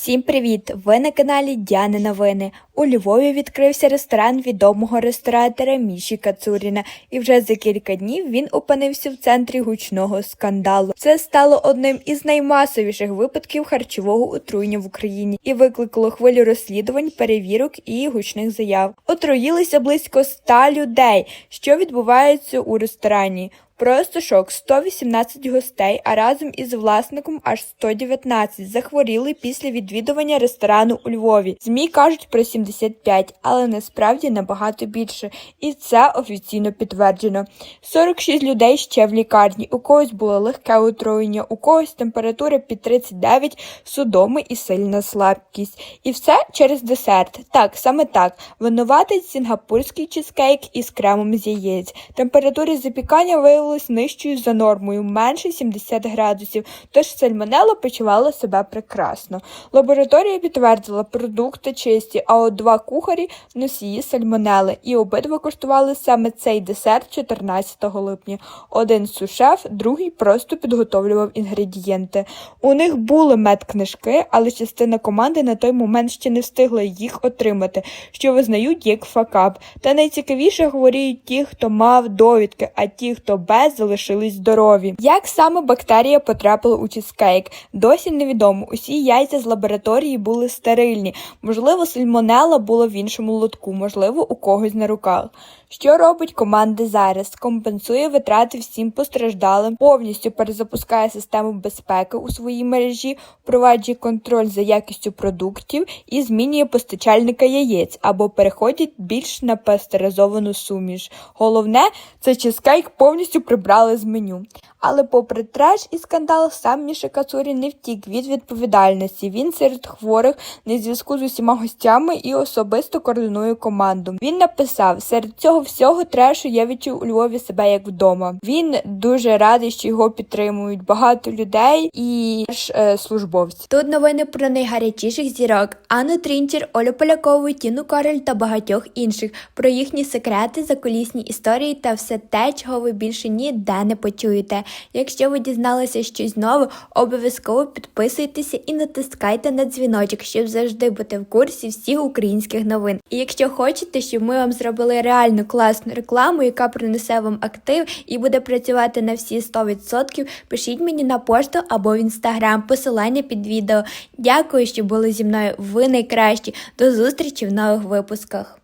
Всім привіт! Ви на каналі Діани Новини. У Львові відкрився ресторан відомого ресторатора Міші Кацуріна, і вже за кілька днів він опинився в центрі гучного скандалу. Це стало одним із наймасовіших випадків харчового отруєння в Україні і викликало хвилю розслідувань, перевірок і гучних заяв. Отруїлися близько 100 людей. Що відбувається у ресторані? Просто шок 118 гостей, а разом із власником аж 119 захворіли після відвідування ресторану у Львові. ЗМІ кажуть про 75, але насправді набагато більше, і це офіційно підтверджено. 46 людей ще в лікарні. У когось було легке отруєння, у когось температура під 39, судоми і сильна слабкість. І все через десерт. Так, саме так. Винуватець сінгапурський чизкейк із кремом з яєць. Температура запікання виявилась нижчою за нормою, менше 70 градусів, тож сальмонелла почувала себе прекрасно. Лабораторія підтвердила, продукти чисті, а от два кухарі носії сальмонели, і обидва коштували саме цей десерт 14 липня. Один сушеф, другий просто підготовлював інгредієнти. У них були медкнижки, але частина команди на той момент ще не встигла їх отримати, що визнають як факап. Та найцікавіше говорять ті, хто мав довідки, а ті, хто без, залишились здорові. Як саме бактерія потрапила у чізкейк, досі невідомо. Усі яйця з лабораторії були стерильні. Можливо, сальмонела була в іншому лотку, можливо, у когось на руках. Що робить команда зараз? Компенсує витрати всім постраждалим, повністю перезапускає систему безпеки у своїй мережі, впроваджує контроль за якістю продуктів і змінює постачальника яєць або переходить більш на пастеризовану суміш. Головне, це чизкейк повністю прибрали з меню. Але попри треш і скандал, сам Міша Кацурі не втік від відповідальності. Він серед хворих на зв'язку з усіма гостями і особисто координує команду. Він написав: серед цього всього трешу я відчув у Львові себе як вдома. Він дуже радий, що його підтримують багато людей і е, службовці. Тут новини про найгарячіших зірок: Анну Трінчер, Олю Полякову, Тіну Корель та багатьох інших, про їхні секрети, закулісні історії та все те, чого ви більше ніде не почуєте. Якщо ви дізналися щось нове, обов'язково підписуйтеся і натискайте на дзвіночок, щоб завжди бути в курсі всіх українських новин. І якщо хочете, щоб ми вам зробили реально класну рекламу, яка принесе вам актив і буде працювати на всі 100%, пишіть мені на пошту або в інстаграм, посилання під відео. Дякую, що були зі мною. Ви найкращі. До зустрічі в нових випусках.